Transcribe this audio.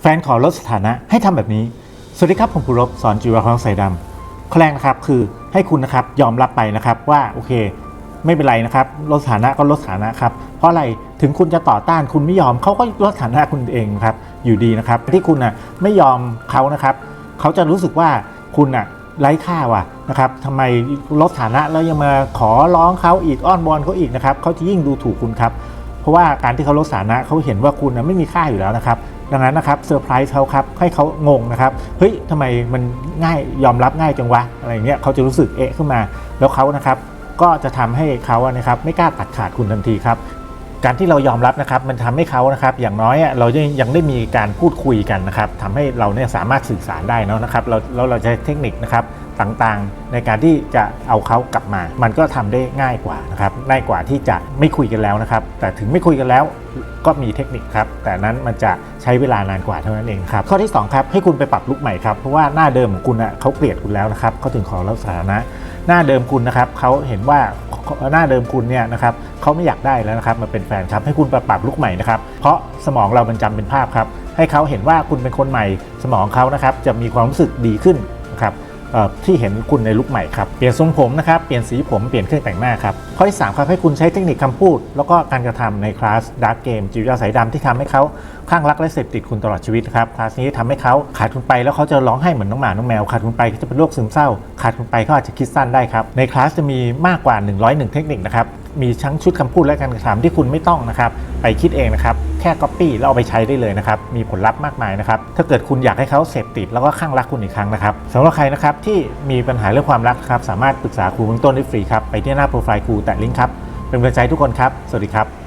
แฟนขอลดสถานะให้ทำแบบนี้ สวัสดีครับผมภูรบสอนจีวรคล้องสายดำข้อแรกนะครับคือให้คุณนะครับยอมรับไปนะครับว่าโอเค ไม่เป็นไรนะครับลดสถานะก็ลดสถานะครับ เพราะอะไรถึงคุณจะต่อต้านคุณไม่ยอมเขาก็ลดสถานะคุณเองครับอยู่ดีนะครับ ที่คุณน่ะไม่ยอมเขานะครับเขาจะรู้สึกว่าคุณน่ะไร้ค่าว่ะนะครับทำไมลดสถานะแล้วยังมาขอร้องเขาอีกอ้อนวอนเขาอีกนะครับเขาจะยิ่งดูถูกคุณครับ เพราะว่าการที่เขาลดสถานะเขาเห็นว่าคุณนะไม่มีค่าอยู่แล้วนะครับ ดังนั้นนะครับเซอร์ไพรส์เขาครับให้เขางงนะครับเฮ้ยทำไมมันง่ายยอมรับง่ายจังวะอะไรเงี้ยเขาจะรู้สึกเอะขึ้นมา แล้วเขานะครับก็จะทำให้เขาอะนะครับไม่กล้าตัดขาดคุณทันทีครับ การที่เรายอมรับนะครับมันทำให้เขานะครับอย่างน้อยเรายังยังได้มีการพูดคุยกันนะครับทำให้เราเนี่ยสามารถสื่อสารได้นะครับเราแล้วเราจะใช้เทคนิคนะครับต่างๆ ในการที่จะเอาเขากลับมา มันก็ทำได้ง่ายกว่านะครับง่ายกว่าที่จะไม่คุยกันแล้วนะครับ แต่ถึงไม่คุยกันแล้วก็มีเทคนิคครับ แต่นั้นมันจะใช้เวลานานกว่าเท่านั้นเองครับ ข้อที่สองครับให้คุณไปปรับลุกใหม่ครับ เพราะว่าหน้าเดิมของคุณอะเขาเกลียดคุณแล้วนะครับเขาถึงขอลดสถานะ หน้าเดิมคุณนะครับเขาเห็นว่า หน้าเดิมคุณเนี่ยนะครับเขาไม่อยากได้แล้วนะครับมาเป็นแฟนครับให้คุณปรับปรับลุกใหม่นะครับเพราะสมองเรามันจำเป็นภาพครับให้เขาเห็นว่าคุณเป็นคนใหม่สมองเขานะครับจะมีความรู้สึกดีขึ้น ที่เห็นคุณในลุคใหม่ครับ เปลี่ยนทรงผมนะครับ เปลี่ยนสีผม เปลี่ยนเครื่องแต่งหน้าครับ ข้อที่สามครับให้คุณใช้เทคนิคคำพูด แล้วก็การกระทำในคลาสดาร์กเกมจิตวิทยาสายดำที่ทำให้เขาคลั่งรักและเสพติดคุณตลอดชีวิตครับ คลาสนี้ทำให้เขาขาดคุณไปแล้วเขาจะร้องไห้เหมือนน้องหมา น้องแมว ขาดคุณไปเขาจะเป็นโรคซึมเศร้า ขาดคุณไปเขาอาจจะคิดสั้นได้ครับ ในคลาสจะมีมากกว่า 101 เทคนิคนะครับมีทั้งชุดคำพูดและการกระทำที่คุณไม่ต้องนะครับ ไปคิดเองนะครับ แค่ก๊อปปี้แล้วเอาไปใช้ได้เลยนะครับ มีผลลัพธ์มากมายนะครับ ถ้าเกิดคุณอยากให้เขาเสพติดแล้วก็ข้างรักคุณอีกครั้งนะครับสำหรับใครนะครับที่มีปัญหาเรื่องความรักครับ สามารถปรึกษาครูเบื้องต้นได้ฟรีครับ ไปที่หน้าโปรไฟล์ครูแตะลิงก์ครับ เป็นกำลังใจทุกคนครับ สวัสดีครับ